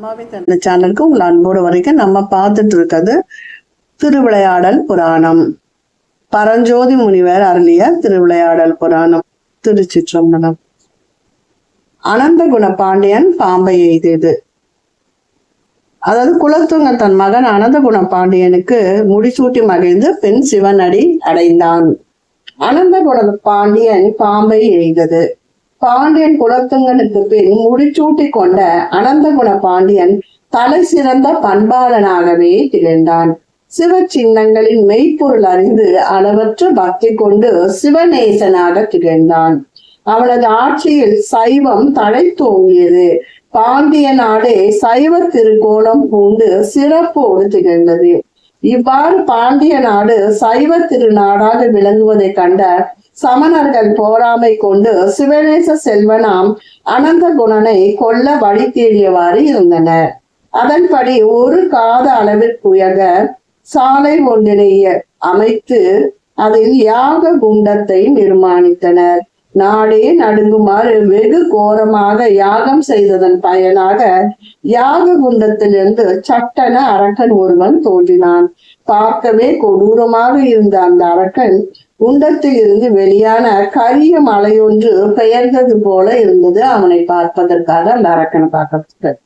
அம்மாவே தந்த சேனலுக்கு உங்கள் அன்போடு வரைக்கும் நம்ம பார்த்துட்டு இருக்கிறது திருவிளையாடல் புராணம். பரஞ்சோதி முனிவர் அருளிய திருவிளையாடல் புராணம் திருச்சிற்றம்பலம். அனந்தகுண பாண்டியன் பாம்பை எய்தது. அதாவது குலத்துங்க தன் மகன் அனந்தகுண பாண்டியனுக்கு முடிசூட்டி மகிழ்ந்து பெண் சிவனடி அடைந்தான். அனந்தகுண பாண்டியன் பாம்பை எய்தது. பாண்டியன் குலத்துங்கனுக்கு பின் முடிச்சூட்டி கொண்ட அனந்தகுண பாண்டியன் தலை சிறந்த பண்பாளனாகவே திகழ்ந்தான். சிவ சின்னங்களின் மெய்ப்பொருள் அறிந்து அளவற்ற பக்தி கொண்டு சிவநேசனாக திகழ்ந்தான். அவனது ஆட்சியில் சைவம் தழைத்தோங்கியது பாண்டிய நாடே சைவ திருக்கோணம் பூண்டு சிறப்போடு திகழ்ந்தது. இவ்வாறு பாண்டிய நாடு சைவ திருநாடாக விளங்குவதைக் கண்ட சமணர்கள் போராமை கொண்டு சிவநேச செல்வனாம் அனந்த குணனை கொல்ல வழி தேடியவாறு இருந்தனர். அதன்படி ஒரு காத அளவிற்குயக சாலை ஒன்றினை அமைத்து அதில் யாக குண்டத்தை நிர்மாணித்தனர். நாடே நடுங்குமாறு வெகு கோரமாக யாகம் செய்ததன் பயனாக யாக குண்டத்திலிருந்து சட்டன அரக்கன் ஒருவன் தோன்றினான். பார்க்கவே கொடூரமாக இருந்த அந்த அரக்கன் குண்டத்தில் இருந்து வெளியான கரிய மலையொன்று பெயர்ந்தது போல இருந்தது அவனை பார்ப்பதற்காக அந்த அரக்கனை பார்க்க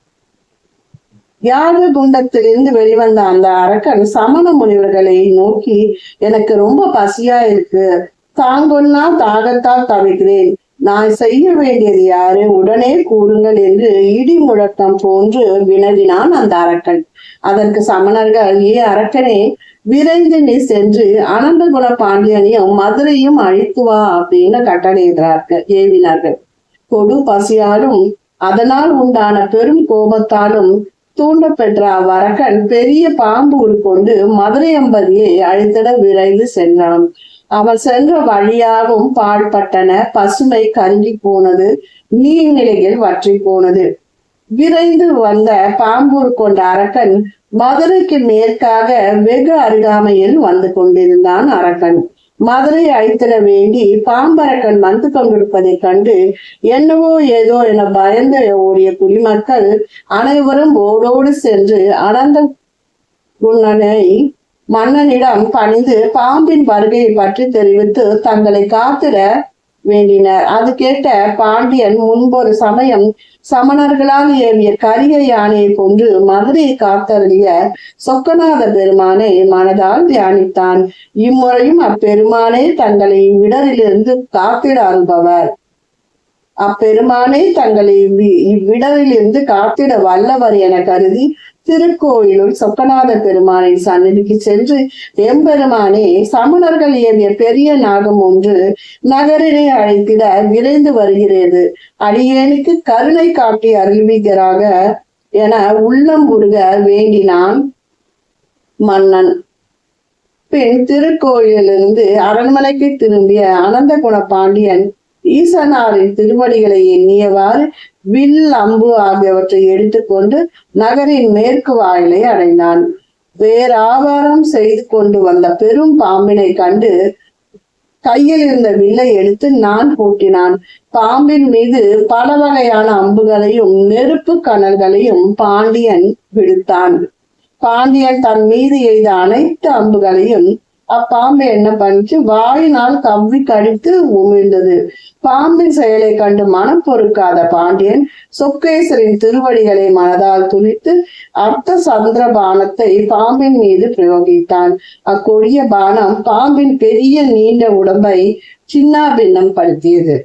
யாக குண்டத்திலிருந்து வெளிவந்த அந்த அரக்கன் சமண முனிவர்களை நோக்கி எனக்கு ரொம்ப பசியா இருக்கு. தாங்கொன்னா தாகத்தால் தவிக்கிறேன். நான் செய்ய வேண்டியது யாரு? உடனே கூறுங்கள் என்று இடி முழக்கம் போன்று வினவினான் அந்த அரக்கன். அதற்கு சமணர்கள் ஏ அரக்கனே விரைந்து நீ சென்று அனந்தகுல பாண்டியனையும் மதுரையும் அழித்து வா அப்படின்னு கட்டளையிடுறார்கள் ஏவினார்கள். கொடு பசியாலும் அதனால் உண்டான பெரும் கோபத்தாலும் தூண்ட பெற்ற அவ்வரக்கன் பெரிய பாம்பு உருக்கொண்டு மதுரை அம்பதியை அழித்திட விரைந்து சென்றான். அவன் சென்ற வழியாகவும் பாழ்பட்டன பசுமை கருங்கி போனது. நீர்நிலைகள் வற்றி போனது. விரைந்து வந்த பாம்பூர் கொண்ட அரக்கன் மதுரைக்கு மேற்காக வெகு அருகாமையில் வந்து கொண்டிருந்தான் அரக்கன். மதுரை அழித்திட வேண்டி பாம்பரக்கன் வந்து கொண்டிருப்பதைக் கண்டு என்னவோ ஏதோ என பயந்து ஓடிய குடிமக்கள் அனைவரும் ஓடோடு சென்று அனந்த குண்ணனை மன்னனிடம் பணிந்து பாம்பின் வருகையை பற்றி தெரிவித்து தங்களை காத்திட வேண்டினர். அது கேட்ட பாண்டியன் முன்பொரு சமயம் சமணர்களால் ஏவிய கரிய யானையை கொன்று மதுரையை காத்தருளிய சொக்கநாத பெருமானை மனதால் தியானித்தான். இம்முறையும் அப்பெருமானே தங்களை இவ்விடரிலிருந்து காத்திட அருள்பவர். அப்பெருமானே தங்களை இவ்விடரிலிருந்து காத்திட வல்லவர் என கருதி திருக்கோயிலுள் சொக்கநாத பெருமானின் சன்னதிக்கு சென்று எம்பெருமானே சமணர்கள் ஏவிய பெரிய நாகம் ஒன்று நகரினை அழைத்திட விரைந்து வருகிறது. அடியேனுக்கு கருணை காட்டி அருள்விகராக என உள்ளம் உருக வேண்டினான் மன்னன். பின் திருக்கோயிலிருந்து அரண்மனைக்கு திரும்பிய அனந்தகுண பாண்டியன் ஈசனாரின் திருவடிகளை எண்ணியவாறு வில் அம்பு ஆகியவற்றை எடுத்துக்கொண்டு நகரின் மேற்கு வாயிலை அடைந்தான். வேறாவாரம் செய்து கொண்டு வந்த பெரும் பாம்பினை கண்டு கையில் இருந்த வில்லை எடுத்து நான் பூட்டினான் பாம்பின் மீது பல வகையான அம்புகளையும் நெருப்பு கனல்களையும் பாண்டியன் விடுத்தான். பாண்டியன் தன் மீது எய்த அனைத்து அம்புகளையும் அப்பாம்பு என்ன பண்ணிச்சு? வாயினால் கவ்வி கடித்து உமிழ்ந்தது. பாம்பின் செயலை கண்டு மனம் பொறுக்காத பாண்டியன் சொக்கேசரின் திருவடிகளை மனதால் துணித்து அர்த்த சந்திர பானத்தை பாம்பின் மீது பிரயோகித்தான். அக்கொடிய பானம் பாம்பின் பெரிய நீண்ட உடம்பை சின்னாபின்னம் படுத்தியது.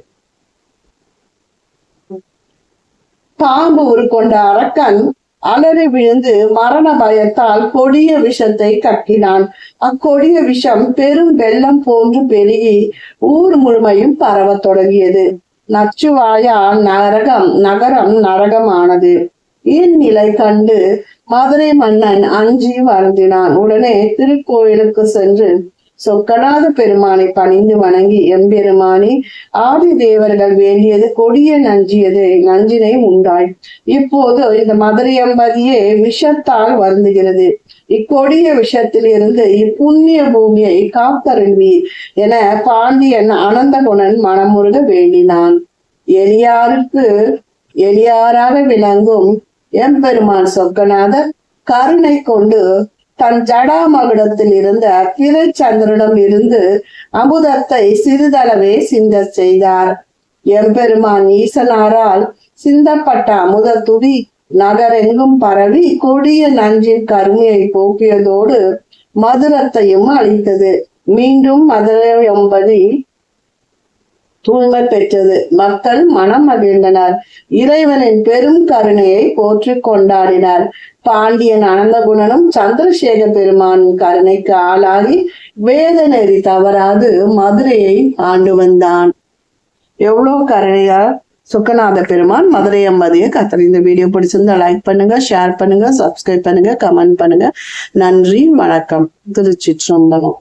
பாம்பு உருக்கொண்ட அரக்கன் அலறி விழுந்து மரண பயத்தால் கொடிய விஷத்தை கக்கினான் அக்கொடிய விஷம் பெரும் வெள்ளம் போன்று பெருகி ஊர் முழுமையும் பரவத் தொடங்கியது. நச்சுவாயா நரகம் நகரம் நரகமானது. இந்நிலை கண்டு மதுரை மன்னன் அஞ்சி வருந்தினான். உடனே திருக்கோயிலுக்கு சென்று சொக்கநாத பெருமானை பணிந்து வணங்கி எம்பெருமானி ஆதி தேவர்கள் வேண்டியது கொடிய நஞ்சியது நஞ்சினை உண்டாய். இப்போது இந்த மதுரை எம்பதியே விஷத்தால் வருந்துகிறது. இக்கொடிய விஷத்தில் இருந்து இப்புண்ணிய பூமியை காத்தருள்வீர் என பாண்டியன் அனந்தகுணன் மனமுருக வேண்டினான். எளியாருக்கு எளியாராக விளங்கும் எம்பெருமான் சொக்கநாதர் கருணை கொண்டு தன் ஜடாமகுடத்தில் இருந்த பிறை இருந்து அமுதத்தை சிறிதளவே சிந்த செய்தார். எம்பெருமான் ஈசனாரால் சிந்தப்பட்ட அமுத துவி நகரெங்கும் பரவி கொடிய நஞ்சின் கருமையை போக்கியதோடு மதுரத்தையும் அளித்தது. மீண்டும் மதுரை என்பதி தூய்மை பெற்றது. மக்கள் மனம் மகிழ்ந்தனர். இறைவனின் பெரும் கருணையை போற்றி கொண்டாடினர். பாண்டியன் அனந்தகுணனும் சந்திரசேகர பெருமான் கருணைக்கு ஆளாகி வேத நெறி தவறாது மதுரையை ஆண்டு வந்தான். எவ்வளவு கருணையா? சுக்கநாத பெருமான் மதுரை அம்பதிய கத்தர் இந்த வீடியோ பிடிச்சிருந்தா லைக் பண்ணுங்க ஷேர் பண்ணுங்க சப்ஸ்கிரைப் பண்ணுங்க கமெண்ட் பண்ணுங்க. நன்றி வணக்கம். திருச்சி சொந்தகம்